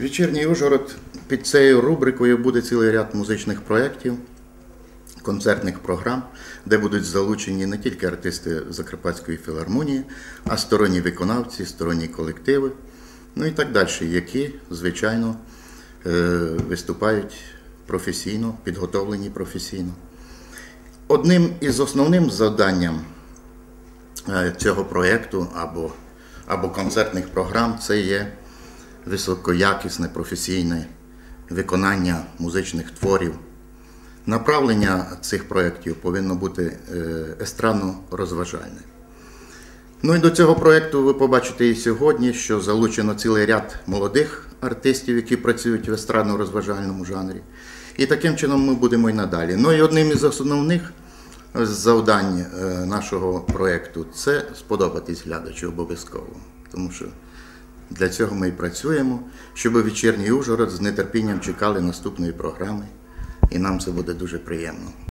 Вечірній Ужгород під цією рубрикою буде цілий ряд музичних проєктів, концертних програм, де будуть залучені не тільки артисти Закарпатської філармонії, а сторонні виконавці, сторонні колективи, ну і так далі, які, звичайно, е, виступають професійно, підготовлені професійно. Одним із основним завданням е, цього проєкту або, або концертних програм це є високоякісне професійне виконання музичних творів. Направлення цих проєктів повинно бути е, естрадно-розважальне. Ну і до цього проєкту ви побачите і сьогодні, що залучено цілий ряд молодих артистів, які працюють в естрадно-розважальному жанрі. І таким чином ми будемо і надалі. Ну і одним із основних завдань е, нашого проєкту це сподобатись глядачу обов'язково. Тому що для цього ми і працюємо, щоб вечірній Ужгород з нетерпінням чекали наступної програми, і нам це буде дуже приємно.